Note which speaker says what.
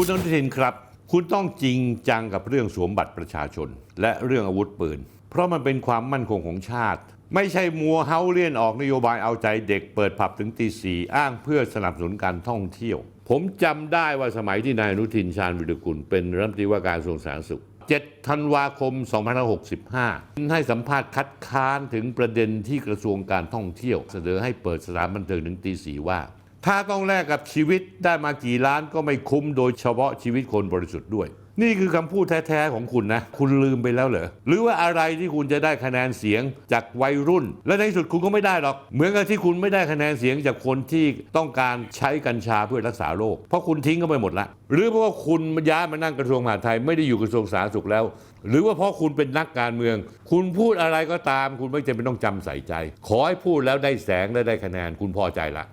Speaker 1: คุณอนุทินครับ คุณต้องจริงจังกับเรื่องสวมบัตรประชาชน และเรื่องอาวุธปืน เพราะมันเป็นความมั่นคงของชาติ ไม่ใช่มัวเฮาเลียนออกนโยบายเอาใจเด็กเปิดผับถึงตีสี่อ้างเพื่อสนับสนุนการท่องเที่ยว ผมจำได้ว่าสมัยที่นายอนุทินชาญวิรุกุลเป็นรัฐมนตรีว่าการกระทรวงสาธารณสุข7ธันวาคม 2565 ให้สัมภาษณ์คัดค้านถึงประเด็นที่กระทรวงการท่องเที่ยว เสนอให้เปิดสถานบันเทิงถึงตีสีว่า ถ้าต้องแลกกับชีวิตได้มากี่ล้านก็ไม่คุ้มโดยเฉพาะชีวิตคนบริสุทธิ์ด้วย นี่คือคำพูดแท้ๆของคุณนะ คุณลืมไปแล้วเหรอ หรือว่าอะไรที่คุณจะได้คะแนนเสียงจากวัยรุ่น และในที่สุดคุณก็ไม่ได้หรอก เหมือนกับที่คุณไม่ได้คะแนนเสียงจากคนที่ต้องการใช้กัญชาเพื่อรักษาโรคเพราะคุณทิ้งเขาไปหมดละ หรือเพราะว่าคุณย้ายมานั่งกระทรวงมหาดไทยไม่ได้อยู่กระทรวงสาธารณสุขแล้ว หรือว่าเพราะคุณเป็นนักการเมือง คุณพูดอะไรก็ตาม คุณไม่จำเป็นต้องจำใส่ใจ ขอให้พูดแล้วได้แสงและได้คะแนนคุณพอใจละ